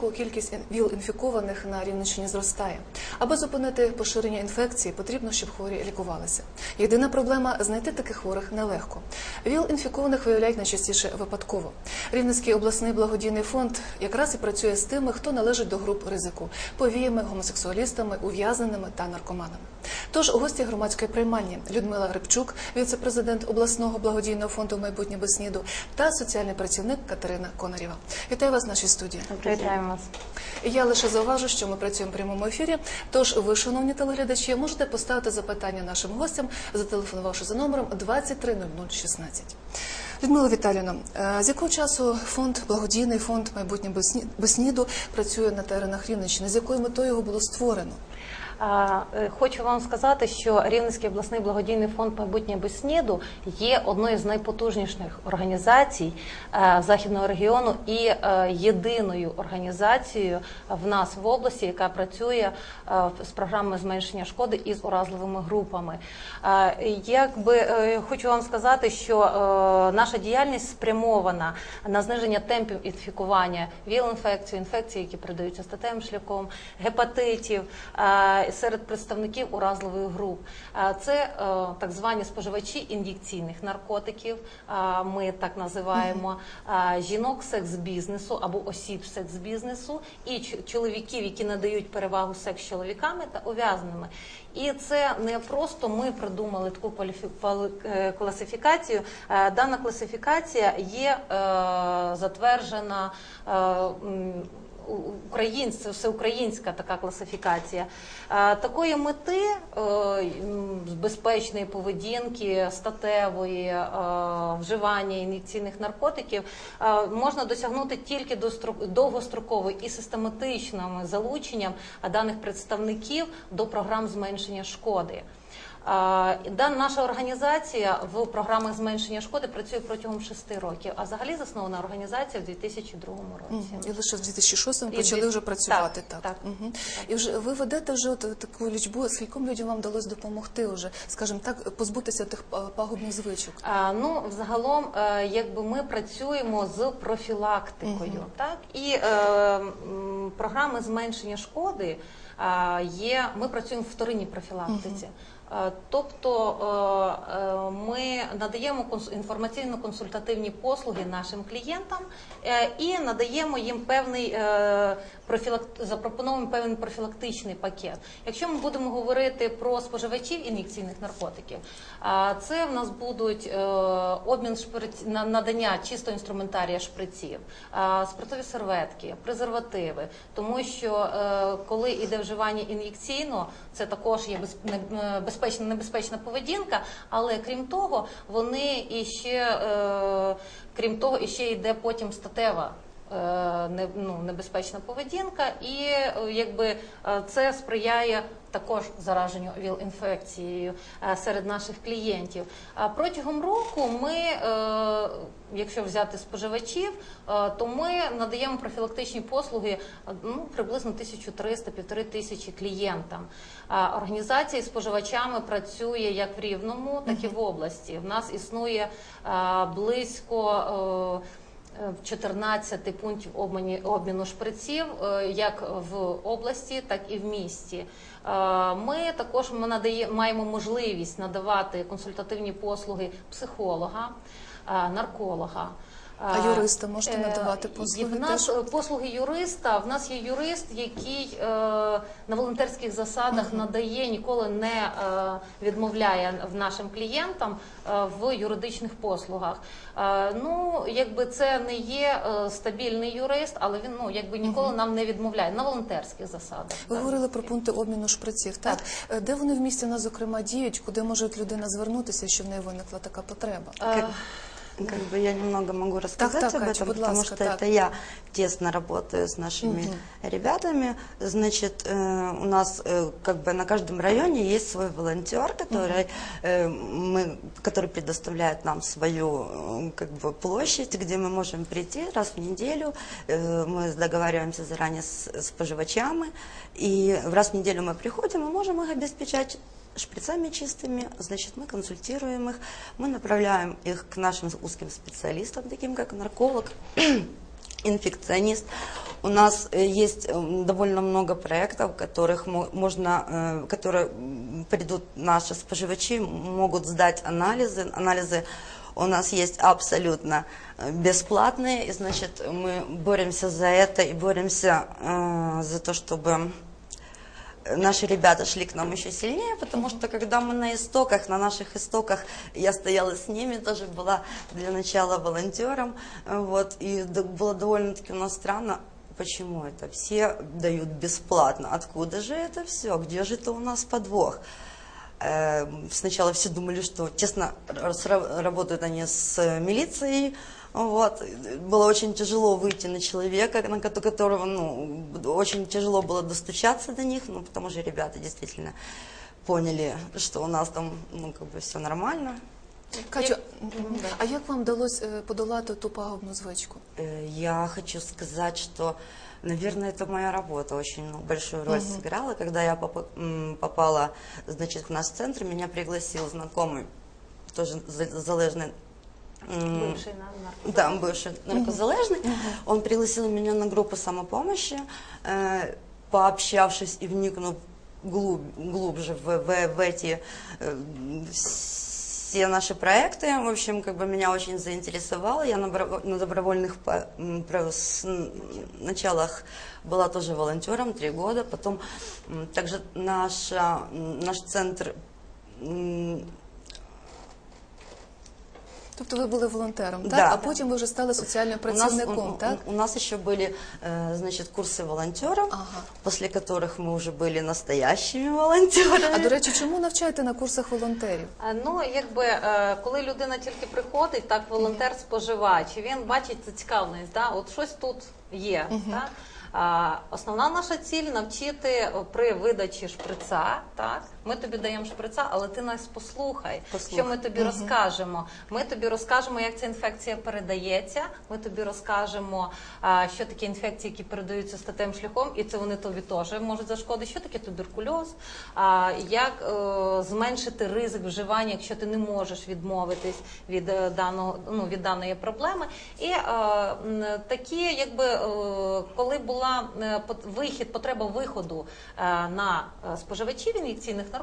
Щороку кількість ВІЛ-інфікованих на Рівненщині зростає. Аби зупинити поширення інфекції, потрібно, щоб хворі лікувалися. Єдина проблема знайти таких хворих нелегко. ВІЛ-інфікованих виявляють найчастіше випадково. Рівненський обласний благодійний фонд якраз і працює з тими, хто належить до груп ризику повіями, гомосексуалістами, ув'язненими та наркоманами. Тож гості громадської приймальні Людмила Грибчук, віце-президент обласного благодійного фонду майбутнє без СНІДу та соціальний працівник Катерина Конарєва. Вітаю вас в нашій студії. Вітаємо вас. Я лише зауважу, що ми працюємо в прямому ефірі. Тож ви, шановні телеглядачі, можете поставити запитання нашим гостям, зателефонувавши за номером 230016. Людмила Віталіївна, е, з якого часу фонд благодійний фонд майбутнє без СНІДу працює на теренах Рівненщини? З якою метою його було створено? Е, Хочу вам сказати, що Рівненський обласний благодійний фонд майбутнє без СНІДу є одною з найпотужніших організацій е, західного регіону і е, єдиною організацією в нас в області, яка працює з програмою зменшення шкоди із уразливими групами. Якби хочу вам сказати, що наша діяльність спрямована на зниження темпів інфікування ВІЛ-інфекції, інфекцій, які передаються статевим шляхом, гепатитів серед представників уразливих груп. Це е, так звані споживачі ін'єкційних наркотиків. Ми так називаємо жінок секс-бізнесу або осіб секс-бізнесу і чоловіків, які надають перевагу секс-чоловіками та ув'язненими. І це не просто ми придумали таку е, класифікацію. Дана класифікація є е, затверджена. Українська, всеукраїнська така класифікація. Такої мети е, м, безпечної поведінки, статевої, е, вживання ін'єкційних наркотиків е, можна досягнути тільки довгостроково і систематичним залученням даних представників до програм зменшення шкоди. А, да, наша організація в програмах зменшення шкоди працює протягом шести років, а взагалі заснована організація в 2002 році. І лише в 2006-му І почали вже працювати. так, Так. І вже ви ведете вже от таку лічбу. Скільком людям вам вдалося допомогти вже, скажімо так, позбутися тих пагубних звичок? А, ну, взагалом, е, якби ми працюємо з профілактикою, так і е, програми зменшення шкоди е, є. Ми працюємо в вторинній профілактиці. Е, Тобто е, е, ми надаємо конс- інформаційно-консультативні послуги нашим клієнтам і надаємо їм певний е, запропонуємо певний профілактичний пакет. Якщо ми будемо говорити про споживачів ін'єкційних наркотиків, це в нас будуть е, обмін надання чистого інструментарія шприців, спиртові серветки, презервативи, тому що е, коли йде вживання ін'єкційно, це також є е, безпечна небезпечна поведінка, але крім того, вони е, крім того, іще йде потім статева. Е, ну, небезпечна поведінка, і е, якби е, це сприяє також зараженню ВІЛ-інфекцією серед наших клієнтів. А Протягом року ми, якщо взяти споживачів, то ми надаємо профілактичні послуги ну, приблизно 1300-1500 тисячі клієнтам. А Організація з споживачами працює як в Рівному, так і в області. В нас існує близько. Е, 14 пунктів обміну шприців е, як в області, так і в місті. Е, Ми також надає, маємо можливість надавати консультативні послуги психолога, е, нарколога. А юриста можете Е, надавати послуги В нас е, послуги юриста. В нас є юрист, який е, на волонтерських засадах надає, ніколи не відмовляє в нашим клієнтам в юридичних послугах. Ну, якби це не є стабільний юрист, але він ну якби ніколи нам не відмовляє на волонтерських засадах. Ви так. говорили про пункти обміну шприців. Так, Е, де вони в місті нас зокрема діють, куди може людина звернутися, що в неї виникла така потреба? Е, Как бы я немного могу рассказать так, об Катя, этом, будь потому ласка, что так. это я тесно работаю с нашими ребятами. Значит, э, у нас э, как бы на каждом районе есть свой волонтер, который, э, мы, который предоставляет нам свою э, как бы площадь, где мы можем прийти раз в неделю. Э, мы договариваемся заранее с, с поживачами, и раз в неделю мы приходим и можем их обеспечать шприцами чистыми, значит, мы консультируем их, мы направляем их к нашим узким специалистам, таким как нарколог, инфекционист. У нас э, есть м, довольно много проектов, которых мо- можно, э, которые придут наши споживачи, могут сдать анализы. Анализы у нас есть абсолютно э, бесплатные, и значит мы боремся за это и боремся э, за то, чтобы наши ребята шли к нам еще сильнее, потому что когда мы на истоках, на наших истоках, я стояла с ними, тоже была для начала волонтером, э, вот, и д- было довольно-таки у нас странно, почему это все дают бесплатно, откуда же это все, где же это у нас подвох? Э, Сначала все думали, что тесно р- сра- работают они с э, милицией, вот. Было очень тяжело выйти на человека, на ко- которого, ну, очень тяжело было достучаться до них, ну, потому что ребята действительно поняли, что у нас там, ну, как бы все нормально. Катю, мгм. а як вам вдалося е, подолати ту пагубну звичку? Э, Я хочу сказать, что, наверное, это моя работа очень ну, большую роль сыграла. Когда я попа- м, попала, значит, в наш центр, меня пригласил знакомый, тоже за- залежный наркотик. Да, бывший наркозалежный. Он пригласил меня на группу самопомощи, э, пообщавшись и вникнув глуб- глубже в, в- в эти э, все наши проекты. В общем, как бы меня очень заинтересовало. Я на, бро- на добровольных по- с- началах была тоже волонтером три года. Потом также наша, наш центр Тобто ви були волонтером, так? Да. А потім ви вже стали соціальним У нас, працівником, у, так? у нас еще были, э, значит, курсы волонтеров, Ага. после которых мы уже были настоящими волонтерами. А до речі, чому навчаєте на курсах волонтерів? А, Ну, якби е, коли людина тільки приходить, так волонтер споживач, і він бачить зацікавленість, да, от щось тут є. Так? А, основна наша ціль навчити е, при видачі шприца. Так, Ми тобі даємо шприца, але ти нас послухай, Послухай. що ми тобі розкажемо. Ми тобі розкажемо, як ця інфекція передається. Ми тобі розкажемо, що таке інфекції, які передаються статевим шляхом, і це вони тобі теж можуть зашкодити. Що таке туберкульоз, як е, зменшити ризик вживання, якщо ти не можеш відмовитись від е, даного ну від даної проблеми. І е, такі, якби коли була вихід, потреба виходу на споживачів ін'єкційних наркотиків,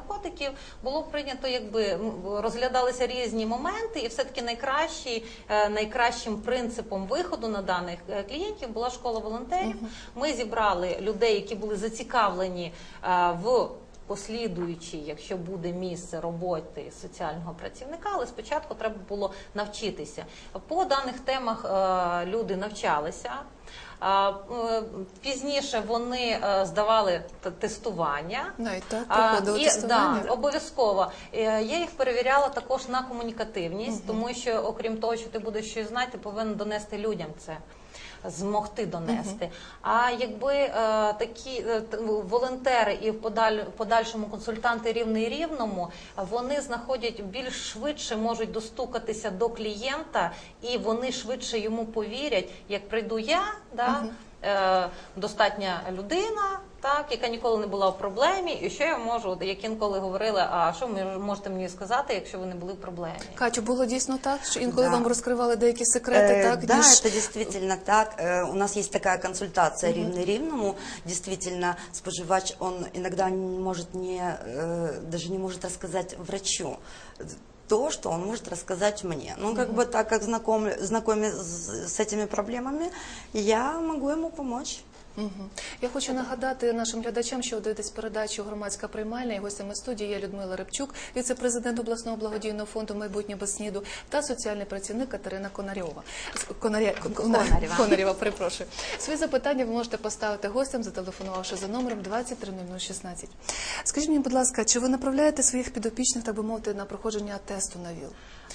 було прийнято, якби розглядалися різні моменти, і все таки найкращий, е, найкращим принципом виходу на даних е, клієнтів була школа волонтерів. Ми зібрали людей, які були зацікавлені е, в послідуючи, якщо буде місце роботи соціального працівника, але спочатку треба було навчитися. По даних темах люди навчалися. Пізніше вони е, здавали тестування тестування. і так, проходили і, тестування. Да, обов'язково. Е, Я їх перевіряла також на комунікативність, тому що, окрім того, що ти будеш щось знати, ти повинен донести людям це. Змогти донести. А якби е, такі е, волонтери і в подаль, подальшому консультанти рівний рівному, вони знаходять більш швидше можуть достукатися до клієнта, і вони швидше йому повірять, як прийду я, да, е, достатня людина, так, яка ніколи не була в проблемі, і що я можу, от як інколи говорили, а що ви можете мені сказати, якщо ви не були в проблемі? Катю, було дійсно так, що інколи Да. вам розкривали деякі секрети, Э, так? да, ніж- это действительно так. Э, У нас есть такая консультация рівний рівному. Действительно, споживач, он иногда не может не, э, даже не может рассказать врачу то, что он может рассказать мне. Ну, как бы так как знаком, знакомы с, с этими проблемами, я могу ему помочь. Я хочу нагадати нашим глядачам, що ви дивитесь передачу громадська приймальня і гостями студії є Людмила Рибчук, віце-президент обласного благодійного фонду майбутнє без сніду та соціальний працівник Катерина Конарьова. Конаря... Кон- Конарєва. Конарєва, перепрошую. Свої запитання ви можете поставити гостям, зателефонувавши за номером 230016. Скажіть мені, будь ласка, чи ви направляєте своїх підопічних, так би мовити, на проходження тесту на ВІЛ?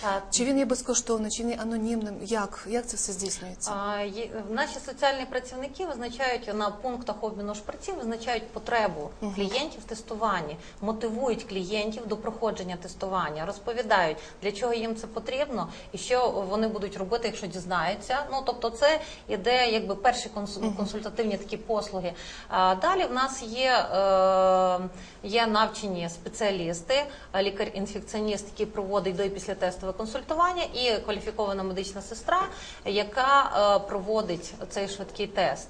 А, Чи він є безкоштовним, чи він є анонімним? Як? Як це все здійснюється? А, є- Наші соціальні працівники визначають на пунктах обміну шприців визначають потребу клієнтів в тестуванні, мотивують клієнтів до проходження тестування, розповідають, для чого їм це потрібно і що вони будуть робити, якщо дізнаються. Ну тобто, це іде якби перші конс- консультативні такі послуги. А далі в нас є, е, є навчені спеціалісти, лікар-інфекціоніст, який проводить до і після тестове консультування, і кваліфікована медична сестра, яка е, проводить цей швидкий тест.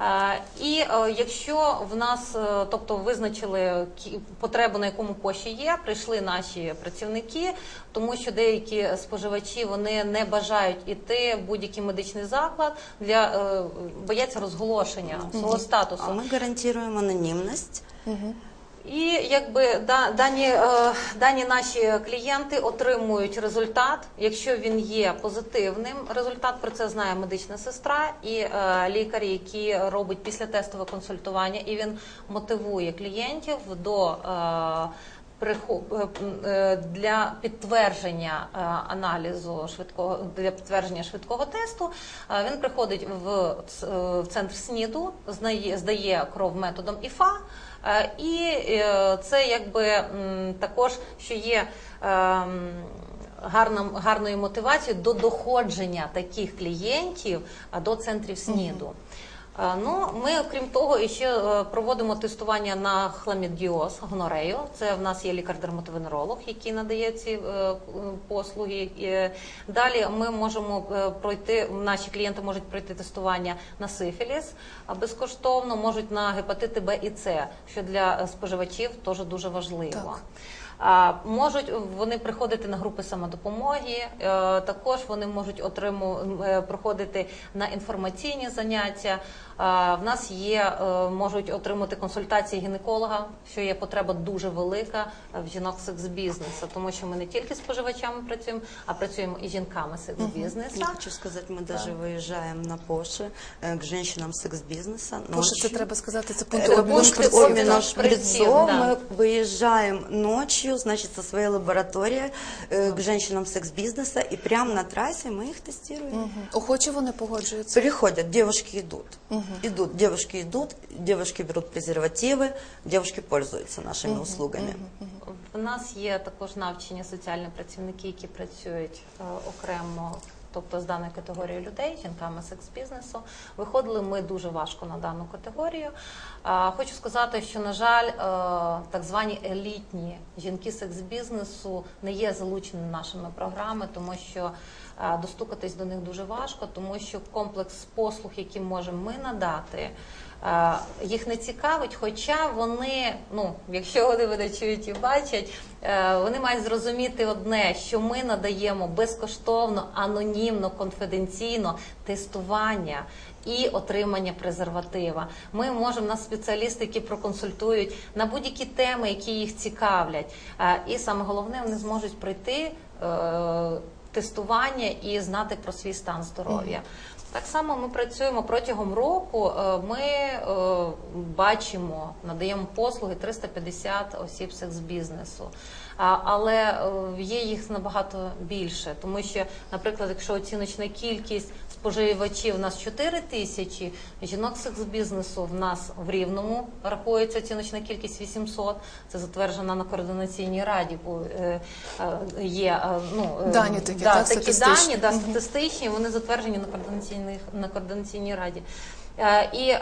Е, І е, якщо в нас, е, тобто визначили кі- потребу, на якому коші є, прийшли наші працівники, тому що деякі споживачі вони не бажають іти в будь-який медичний заклад для бояться розголошення свого статусу. А ми гарантуємо анонімність. анонимность. І якби да, дані, е, дані наші клієнти отримують результат. Якщо він є позитивним, результат про це знає медична сестра і е, лікар, який робить післятестове консультування, і він мотивує клієнтів до. Е, е, е, для підтвердження аналізу швидкого для підтвердження швидкого тесту він приходить в, в центр СНІДу, здає кров методом ІФА, і е, це якби також що є. ем, Гарна, гарною мотивацією до доходження таких клієнтів до центрів СНІДу. Е, Ну, ми, окрім того, ще е, проводимо тестування на хламідіоз, гонорею. Це в нас є лікар-дерматовенеролог, який надає ці е, послуги. Далі ми можемо пройти, наші клієнти можуть пройти тестування на сифіліс безкоштовно, можуть на гепатити Б і С, що для споживачів теж дуже важливо. Так. А, можуть вони приходити на групи самодопомоги. е, Також вони можуть отриму, е, проходити на інформаційні заняття. А, В нас є, е, можуть отримати консультації гінеколога, що є потреба дуже велика в жінок секс-бізнесу, тому що ми не тільки з споживачами працюємо, а працюємо і з жінками секс-бізнесу. Я хочу сказать, мы даже выезжаем на Поши э, к женщинам секс-бизнеса. Боже, це ночью. треба сказати, це Э, пункти обміну пункти Пункт шприців. обміну обмена шприців, шприцов. да. Мы выезжаем ночью, значит, со своей лаборатории э, к женщинам секс-бизнеса, и прямо на трассе мы их тестируем. Мгм. Охоче вони погоджуються. Приходят, девушки идут. Идут, девушки идут, девушки берут презервативы, девушки пользуются нашими услугами. В нас є також навчені соціальні працівники, які працюють е, окремо. Тобто з даної категорії людей, жінками секс-бізнесу, виходили ми дуже важко на дану категорію. Хочу сказати, що на жаль, е, так звані елітні жінки секс-бізнесу не є залучені нашими програми, тому що е, достукатись до них дуже важко, тому що комплекс послуг, які можемо ми надати, їх не цікавить, хоча вони, ну якщо вони мене чують і бачать, е, вони мають зрозуміти одне, що ми надаємо безкоштовно, анонімно, конфіденційно тестування. І отримання презерватива. Ми можемо нас спеціалісти, які проконсультують на будь-які теми, які їх цікавлять. Е, І саме головне, вони зможуть пройти е, тестування і знати про свій стан здоров'я. Так само ми працюємо протягом року. е, Ми е, бачимо, надаємо послуги 350 осіб секс-бізнесу. Але е, є їх набагато більше, тому що, наприклад, якщо оціночна кількість споживачів у нас 4 тисячі, жінок секс-бізнесу в нас в Рівному рахується оціночна кількість 800, це затверджено на координаційній раді, бо е, е, є е, ну, Дані такі, да, так, такі статистичні. дані, да, статистичні, вони затверджені на координаційних на координаційній раді. І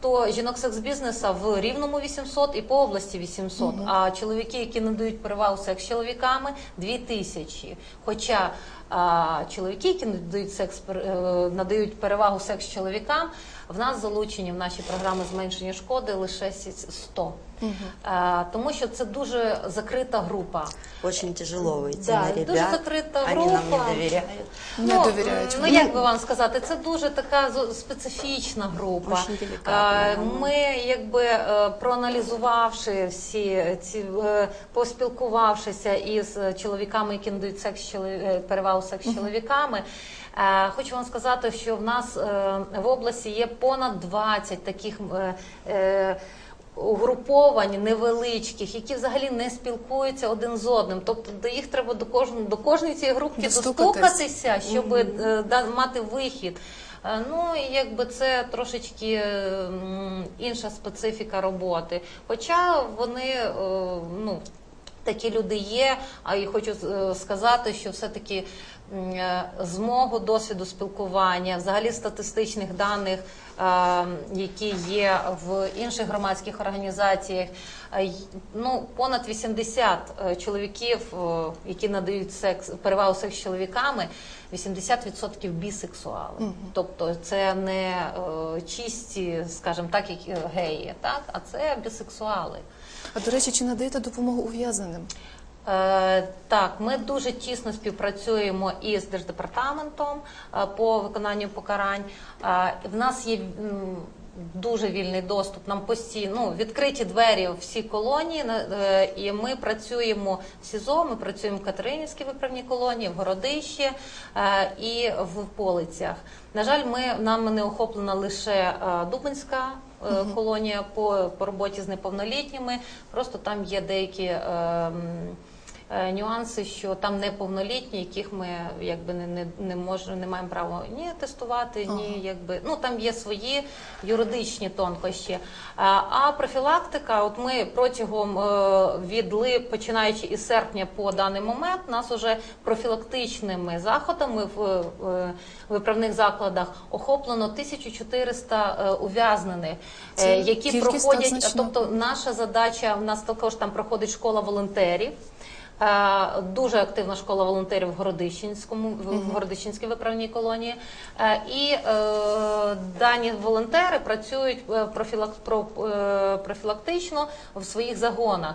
то жінок секс-бізнеса в рівному 800 і по області 800, а чоловіки, які надають перевагу секс чоловіками, 2000. Хоча а, чоловіки, які надають секс е, надають перевагу секс чоловікам. В нас залучені в наші програми зменшення шкоди лише 100. Е, тому що це дуже закрита група. Очень тяжело вийти на ребят. Дуже закрита група. Вони нам не довіряють. Ну, не довіряють. Ну як би вам сказати, це дуже така специфічна група. Очень а, е, ми, якби е, проаналізувавши всі поспілкувавшися із чоловіками, які надають секс перевагу секс з чоловіками. Хочу вам сказати, що в нас в області є понад 20 таких угруповань невеличких, які взагалі не спілкуються один з одним. Тобто до їх треба до кожного до кожної цієї групки достукатися, щоб да- мати вихід. Е, Ну і якби це трошечки інша специфіка роботи. Хоча вони е, ну. Такі люди є, а і хочу сказати, що все-таки з мого досвіду спілкування, взагалі статистичних даних, е, які є в інших громадських організаціях, е, ну понад 80 е, чоловіків, е, які надають секс перевагу секс з чоловіками, 80% бісексуали. Тобто це не е, чисті, скажімо так, як е, геї, так а це бісексуали. А до речі, чи надаєте допомогу ув'язненим? Е, Так, ми дуже тісно співпрацюємо із держдепартаментом е, по виконанню покарань. Е, В нас є дуже вільний доступ. Нам постійно ну, відкриті двері в всі колонії. І ми працюємо в СІЗО, ми працюємо в Катеринівській виправній колонії, в Городищі і в Полицях. На жаль, ми нами не охоплена лише Дубинська колонія по, по роботі з неповнолітніми. Просто там є деякі. е, Нюанси, що там неповнолітні, яких ми якби не, не, не можемо, не маємо права ні тестувати, ні якби ну там є свої юридичні тонкощі. А, а профілактика, от ми протягом е, від лип, починаючи із серпня по даний момент, нас уже профілактичними заходами в е, виправних закладах охоплено 1400 е, ув'язнених, е, які проходять, тобто наша задача, в нас також там проходить школа волонтерів. Е, Дуже активна школа волонтерів в Городищенському в Городищенській виправній колонії. Е, І е, дані волонтери працюють профілак, про, профілактично в своїх загонах.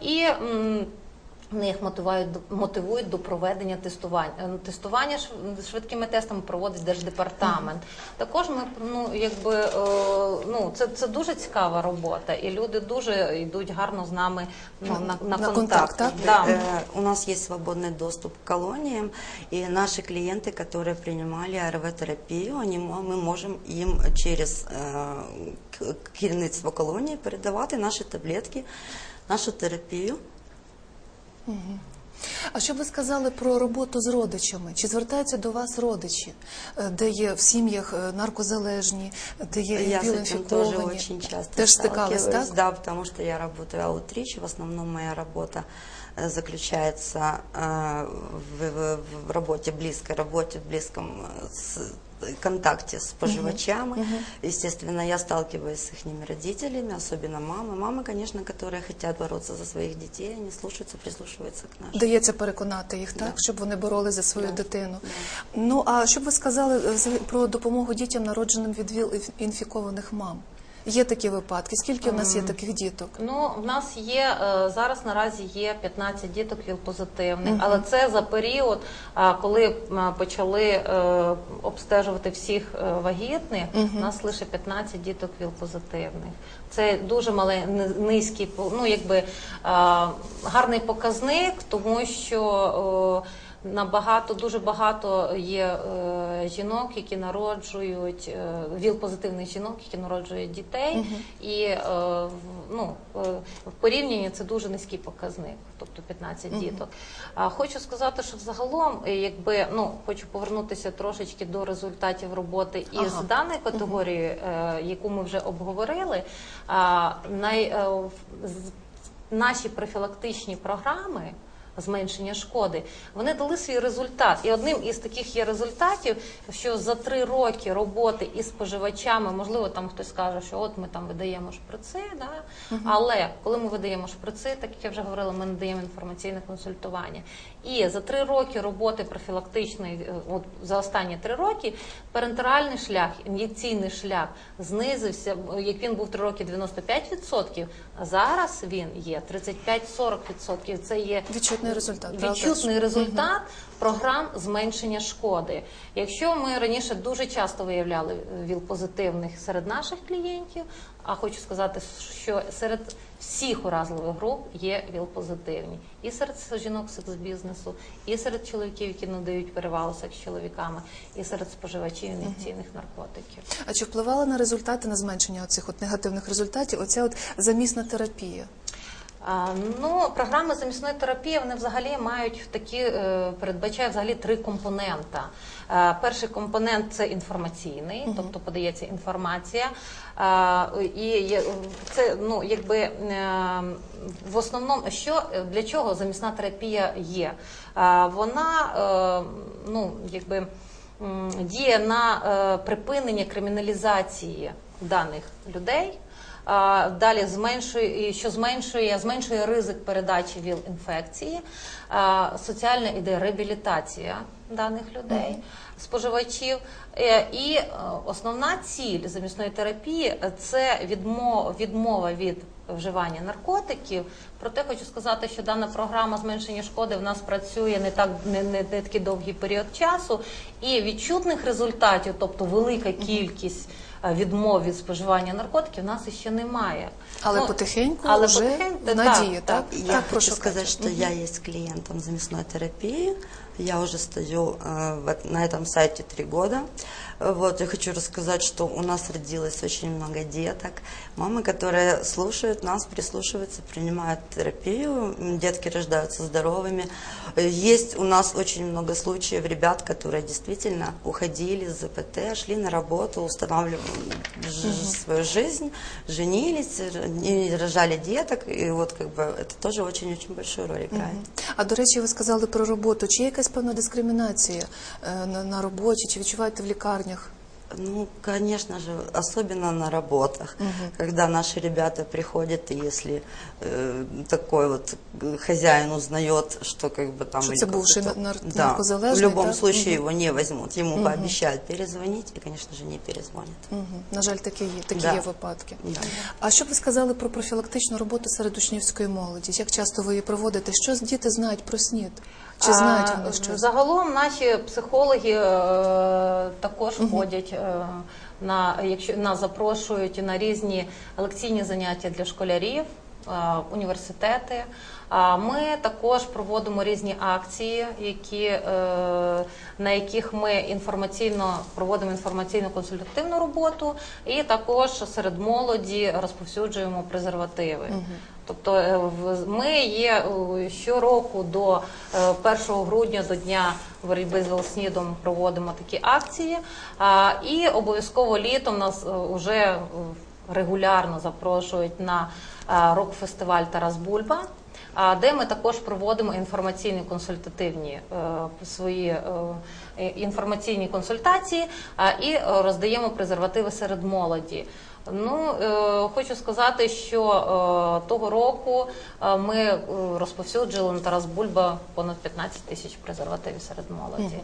І м, них мотивують до- мотивують до проведення тестувань. Е, Тестування шв- швидкими тестами проводить держдепартамент. Також ми ну якби е, ну це, це дуже цікава робота, і люди дуже йдуть гарно з нами ну, на, на, На контакт. контакт, так? Да. Э, У нас есть свободный доступ к колониям, и наши клиенты, которые принимали АРВ-терапию, они, мо- мы можем им через э, к- керівництво колонії передавати наші таблетки, нашу терапію. А що б ви сказали про роботу з родичами? Чи звертаються до вас родичі, е, де є в сім'ях е, наркозалежні, де є Я с этим тоже віл-інфіковані? очень часто Теж стикались, сталкиваюсь, так? да, потому что я работаю аутрич, в основном моя работа э, заключается э, в, в- в работе, близкой работе, в близком э, с- контакте с споживачами. Естественно, я сталкиваюсь с их родителями, особенно мамы. Мамы, конечно, которые хотят бороться за своих детей, они слушаются, прислушиваются к нашим. Дається переконати їх, так, щоб вони боролись за свою дитину. Ну а що б ви сказали е, взагалі про допомогу дітям, народженим від ВІЛ-інфікованих мам? Є такі випадки. Скільки в нас є таких діток? Ну, в нас є е, зараз наразі є 15 діток ВІЛ-позитивних, але це за період, коли почали е, обстежувати всіх е, вагітних, у нас лише 15 діток ВІЛ-позитивних. Це дуже мале, ни- низький, ну якби гарний показник, тому що. Набагато дуже багато є е, жінок, які народжують е, віл-позитивних жінок, які народжують дітей, і е, ну в порівнянні це дуже низький показник, тобто 15 діток. А хочу сказати, що взагалом, якби ну хочу повернутися трошечки до результатів роботи із Ага. даної категорії, е, яку ми вже обговорили. Най, наші профілактичні програми зменшення шкоди, вони дали свій результат. І одним із таких є результатів, що за три роки роботи із споживачами, можливо, там хтось каже, що от ми там видаємо шприци, да? але коли ми видаємо шприци, так як я вже говорила, ми надаємо інформаційне консультування. І за три роки роботи профілактичної, е, от за останні три роки, парентеральний шлях, ін'єкційний шлях знизився, як він був три роки 95%, а зараз він є 35-40%. Це є Відчутний результат. відчутний результат програм зменшення шкоди. Якщо ми раніше дуже часто виявляли ВІЛ-позитивних серед наших клієнтів, а хочу сказати, що серед всіх уразливих груп є ВІЛ-позитивні. І серед жінок секс-бізнесу, і серед чоловіків, які надають перевагу секс чоловіками, і серед споживачів ін'єкційних наркотиків. А чи впливала на результати на зменшення оцих от негативних результатів? Оця от замісна терапія? Ну, програми замісної терапії вони взагалі мають такі е, передбачає взагалі три компонента. Е, Перший компонент це інформаційний, тобто подається інформація. І це ну якби е, в основному, що для чого замісна терапія є? Вона ну якби діє на припинення криміналізації даних людей. Далі зменшує, що зменшує, зменшує ризик передачі ВІЛ-інфекції, соціальна іде реабілітація даних людей, споживачів. Е, І е, основна ціль замісної терапії це відмова, від вживання наркотиків. Проте хочу сказати, що дана програма зменшення шкоди в нас працює не так не, не, не такий довгий період часу, і відчутних результатів, тобто велика кількість відмов від споживання наркотиків, в нас іще немає. Але Ну, потихеньку але вже потихеньку, надія, так? Я так, хочу сказати, що я є клієнтом замісної терапии. Я уже стою э, на этом сайте три года. Вот, я хочу рассказать, что у нас родилось очень много деток. Мамы, которые слушают нас, прислушиваются, принимают терапию. Детки рождаются здоровыми. Есть у нас очень много случаев ребят, которые действительно уходили с ЗПТ, шли на работу, устанавливали ж- свою жизнь, женились, рожали деток. И вот как бы это тоже очень-очень большую роль играет. А до речі, ви сказали про роботу. Чи якась певна дискримінація е, на, на роботі, чи відчуваєте в лікарнях? Ну, конечно же, особенно на работах, когда наши ребята приходят, и если э, такой вот э, хозяин узнает, что как бы там... Что или это бывший какой-то- нар- да, наркозалежный, в любом да? случае его не возьмут, ему пообещают перезвонить, и, конечно же, не перезвонят. Угу. На жаль, такі є, такі Да. є випадки. Да. А що б ви сказали про профілактичну роботу серед учнівської молоді? Як часто ви її проводите? Що діти знають про СНІД? Чи знають вони щось? Загалом наші психологи е, також ходять е, на якщо нас запрошують на різні лекційні заняття для школярів, університети. А ми також проводимо різні акції, які, е, на яких ми інформаційно проводимо інформаційно консультативну роботу, і також серед молоді розповсюджуємо презервативи. Тобто е, в- ми є е, щороку до е, 1 грудня до дня боротьби з ВІЛ-СНІДом проводимо такі акції. І обов'язково літом нас вже регулярно запрошують на е, рок-фестиваль Тарас Бульба. а, Де ми також проводимо інформаційні консультативні е, свої е, е, інформаційні консультації і е, роздаємо презервативи серед молоді. Ну е, хочу сказати, що е, того року е, ми е, розповсюджували на Тарас Бульба понад 15 тисяч презервативів серед молоді.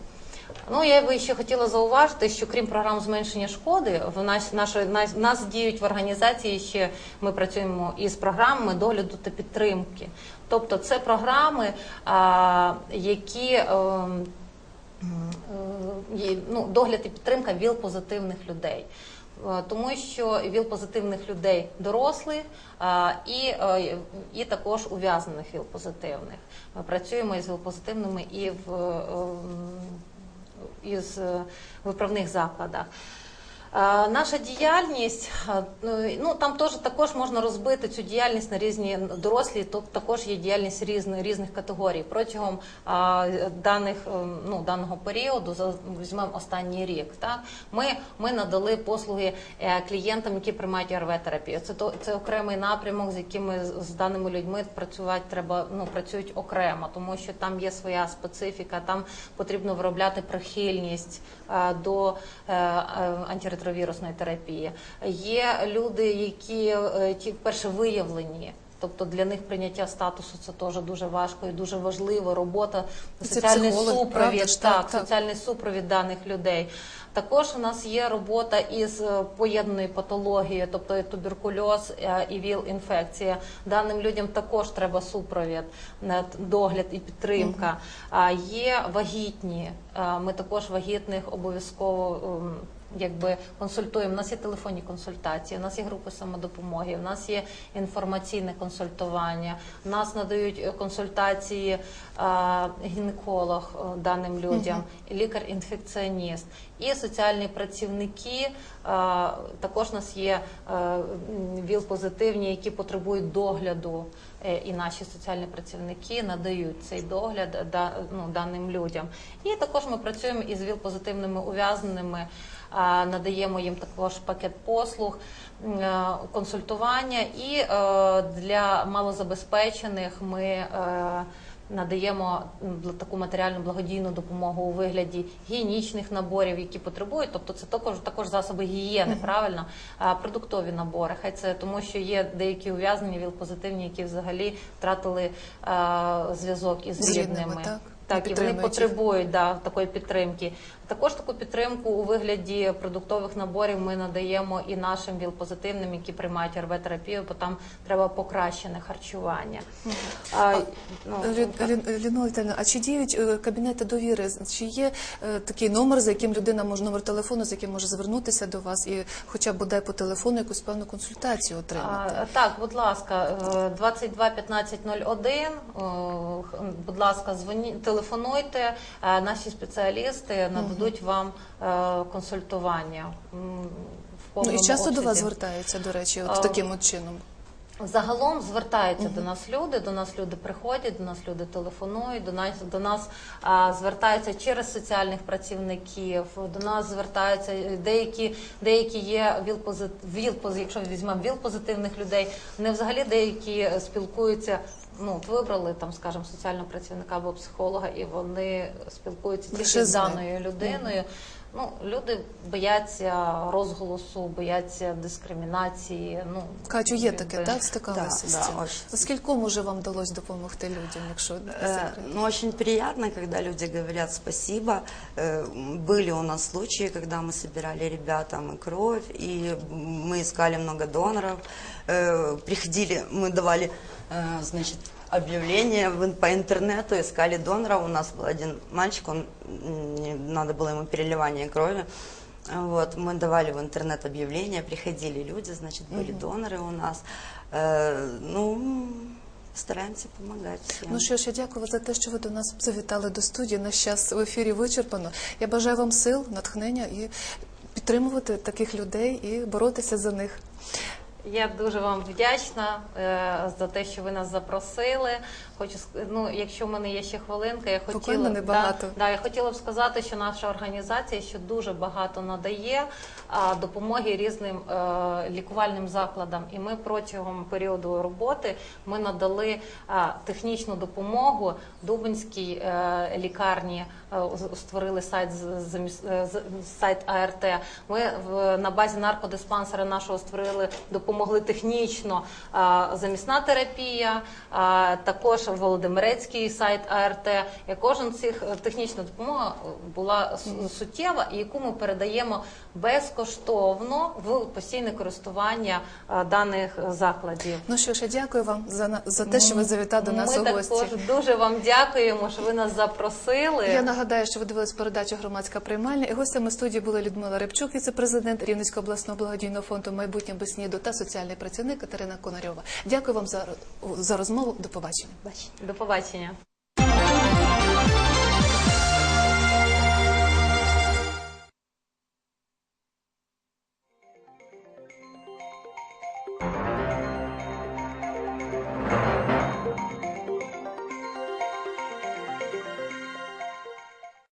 Ну я би ще хотіла зауважити, що крім програм зменшення шкоди, в нас наші нас, нас діють в організації ще ми працюємо із програмами догляду та підтримки. Тобто це програми, а, які е, м, е, ну, догляд і підтримка ВІЛ-позитивних людей. Е, Тому що ВІЛ-позитивних людей дорослих а, і, е, і також ув'язнених ВІЛ-позитивних. Ми працюємо із ВІЛ-позитивними і в е, м, із е, виправних закладах. Наша діяльність, е, ну там теж також можна розбити цю діяльність на різні дорослі, то також є діяльність різних різних категорій. Протягом е, даних е, ну даного періоду, за візьмемо останній рік. Так ми, ми надали послуги е, клієнтам, які приймають РВ терапію. Це то це окремий напрямок, з якими з- даними людьми працювати треба. Ну працюють окремо, тому що там є своя специфіка, там потрібно виробляти прихильність е, до е, е, антиретровірусної терапії. Є люди, які е, ті вперше виявлені. Тобто для них прийняття статусу це теж дуже важко і дуже важливо. Робота Це соціальний психолог, супровід, ж? так, Так, так. соціальний супровід даних людей. Також у нас є робота із е, поєднаною патологією, тобто і туберкульоз е, і ВІЛ-інфекція. Даним людям також треба супровід, догляд і підтримка. А Є вагітні. Ми також вагітних обов'язково. Якби консультуємо, у нас є телефонні консультації, у нас є групи самодопомоги, у нас є інформаційне консультування, у нас надають е, консультації а, гінеколог е, даним людям, і лікар-інфекціоніст і соціальні працівники. а, Також у нас є е, ВІЛ-позитивні, які потребують догляду е, і наші соціальні працівники надають цей догляд да, ну, даним людям. І також ми працюємо із ВІЛ-позитивними ув'язненими, надаємо їм також пакет послуг, е, консультування. І е, для малозабезпечених ми е, надаємо таку матеріальну благодійну допомогу у вигляді гігієнічних наборів, які потребують. Тобто це також також засоби гігієни, правильно, продуктові набори. Хай це тому, що є деякі ув'язнені ВІЛ-позитивні, які взагалі втратили зв'язок із рідними, так? Так, і вони потребують да, такої підтримки. Також таку підтримку у вигляді продуктових наборів ми надаємо і нашим ВІЛ-позитивним, які приймають РВ-терапію, бо там треба покращене харчування. А, ну, Лю- Лю- а чи діють е, кабінети довіри? Чи є е, такий номер, за яким людина може номер телефону, з яким може звернутися до вас і хоча б бодай по телефону якусь певну консультацію отримати? А, так, будь ласка, е, 22 15 01, е, будь ласка, дзвоніть, телефонуйте, е, наші спеціалісти нададуть вам е, консультування. В Ну і часто до вас звертаються, до речі, А, от таким от чином. Загалом звертаються до нас люди, до нас люди приходять, до нас люди телефонують, до нас до нас а, звертаються через соціальних працівників, до нас звертаються деякі, деякі є ВІЛ-позит, ВІЛ-пози- якщо візьмемо ВІЛ-позитивних людей, вони взагалі деякі спілкуються Ну, от вибрали там, скажімо, соціального працівника або психолога, і вони спілкуються тільки Лише з з ним. даною людиною. Ну, люди бояться розголосу, бояться дискримінації. Ну Катю, є якби- таке, так? Стикалися Да, з да, цим? очень. Скільки може вам вдалося допомогти людям, якщо не Э, секрет? Ну, очень приятно, когда люди говорят спасибо. Э, Были у нас случаи, когда мы собирали ребятам и кровь, и мы искали много доноров. Э, Приходили, мы давали, э, значит, объявление в ин- по интернету, искали донора. У нас был один мальчик, он, м, не- надо было ему переливание крови. Вот, мы давали в интернет объявления, приходили люди, значит, были доноры у нас. Э, Ну, стараемся помогать всем. Ну що ж, я дякую вам за те, що ви до нас завітали до студії. Наш час в ефірі вичерпано. Я бажаю вам сил, натхнення і підтримувати таких людей і боротися за них. Я дуже вам вдячна е, за те, що ви нас запросили. Хочу ну, якщо в мене є ще хвилинка, я хотіла небагато. Да, да, я хотіла б сказати, що наша організація ще дуже багато надає а, допомоги різним е, лікувальним закладам. І ми протягом періоду роботи ми надали а, технічну допомогу Дубинській е, лікарні. е, з- Створили сайт з- е, сайт АРТ. Ми в на базі наркодиспансера нашого створили, допомогли технічно а, замісна терапія, а, також Володимирецький сайт АРТ. І кожен цих е, технічна допомога була суттєва, і яку ми передаємо безкоштовно в постійне користування даних закладів. Ну що ж, я дякую вам за за те, що ви завітали до нас Ми у гості. також дуже вам дякуємо, що ви нас запросили. Я нагадаю, що ви дивились передачу громадська приймальня. І гостями студії були Людмила Рибчук, віце-президент Рівненського обласного благодійного фонду майбутнє без сніду та соціальний працівник Катерина Конарьова. Дякую вам за, за розмову. До побачення. До побачення.